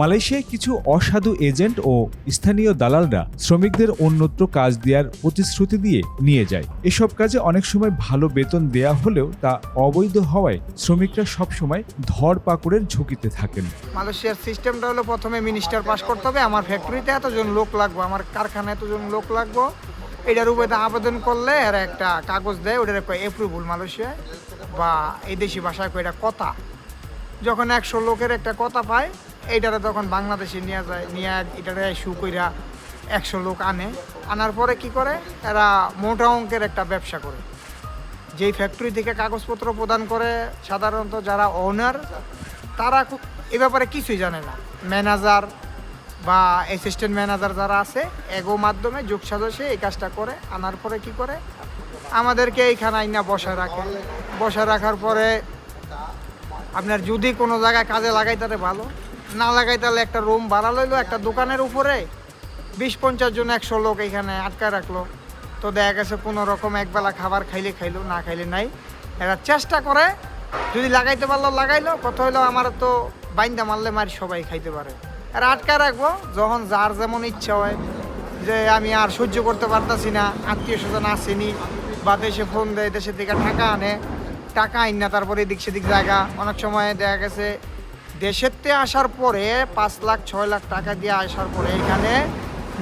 মালয়েশিয়ায় কিছু অসাধু এজেন্ট ও স্থানীয় দালালরা শ্রমিকদের অন্যত্র কাজ দেওয়ার প্রতিশ্রুতি দিয়ে নিয়ে যায়। এসব কাজে অনেক সময় ভালো বেতন দেয়া হলেও তা অবৈধ হওয়ায় শ্রমিকরা সব সবসময় ধরপাকড়ের ঝুঁকিতে থাকেন। মালয়েশিয়ার সিস্টেমটা হলো প্রথমে মিনিস্টার পাস করতে হবে, আমার ফ্যাক্টরিতে এতজন লোক লাগবে, আমার কারখানায় এতজন লোক লাগবে। এটার উপরে আবেদন করলে এরা একটা কাগজ দেয়, ওটার একটা অ্যাপ্রুভাল মালয়েশিয়ায় বা এই দেশি ভাষায় এটা কথা। যখন একশো লোকের একটা কথা পায় এইটারে তখন বাংলাদেশে নিয়ে যায়, নিয়ে এটারে শু কইরা একশো লোক আনে। আনার পরে কি করে? এরা মোটা অঙ্কের একটা ব্যবসা করে। যেই ফ্যাক্টরি থেকে কাগজপত্র প্রদান করে, সাধারণত যারা ওনার তারা এ ব্যাপারে কিছুই জানে না। ম্যানেজার বা অ্যাসিস্ট্যান্ট ম্যানেজার যারা আছে এগো মাধ্যমে যোগ সাজসে এই কাজটা করে। আনার পরে কি করে? আমাদেরকে এইখানে আইনা বসায় রাখে। বসায় রাখার পরে আপনার যদি কোনো জায়গায় কাজে লাগাই তাহলে ভালো। না লাগাই তাহলে একটা রুম ভাড়া লইলো একটা দোকানের উপরে। বিশ পঞ্চাশ জন একশো লোক এখানে আটকায় রাখল। তো দেখা গেছে কোনো রকম একবেলা খাবার খাইলে খাইলো, না খাইলে নাই। এরা চেষ্টা করে, যদি লাগাইতে পারল লাগাইলো। কথা হইল আমার তো বাইন্দা মারলে মারি সবাই খাইতে পারে। আর আটকা রাখব, যখন যার যেমন ইচ্ছা হয়। যে আমি আর সহ্য করতে পারতাছি না, আত্মীয় স্বজন আসেনি, বা দেশে ফোন দেয়, দেশের দিকে টাকা আনে, টাকা আইন না, তারপরে এদিক সেদিক জায়গা। অনেক সময় দেখা গেছে দেশেরতে আসার পরে পাঁচ লাখ, ছয় লাখ টাকা দিয়ে আসার পরে এখানে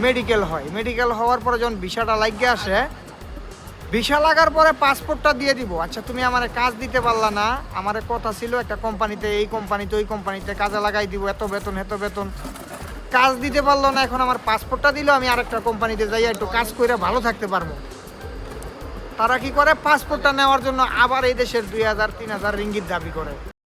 মেডিকেল হয়। মেডিকেল হওয়ার পরে যখন ভিসাটা লাগিয়ে আসে, ভিসা লাগার পরে পাসপোর্টটা দিয়ে দিব। আচ্ছা তুমি আমার কাজ দিতে পারলা না, আমার কথা ছিল একটা কোম্পানিতে, এই কোম্পানিতে, ওই কোম্পানিতে কাজে লাগাই দিব, এত বেতন এত বেতন। কাজ দিতে পারল না, এখন আমার পাসপোর্টটা দিল, আমি আরেকটা কোম্পানিতে যাই, একটু কাজ করে ভালো থাকতে পারব। তারা কি করে? পাসপোর্টটা নেওয়ার জন্য আবার এই দেশের দুই হাজার, তিন হাজার রিঙ্গিত দাবি করে।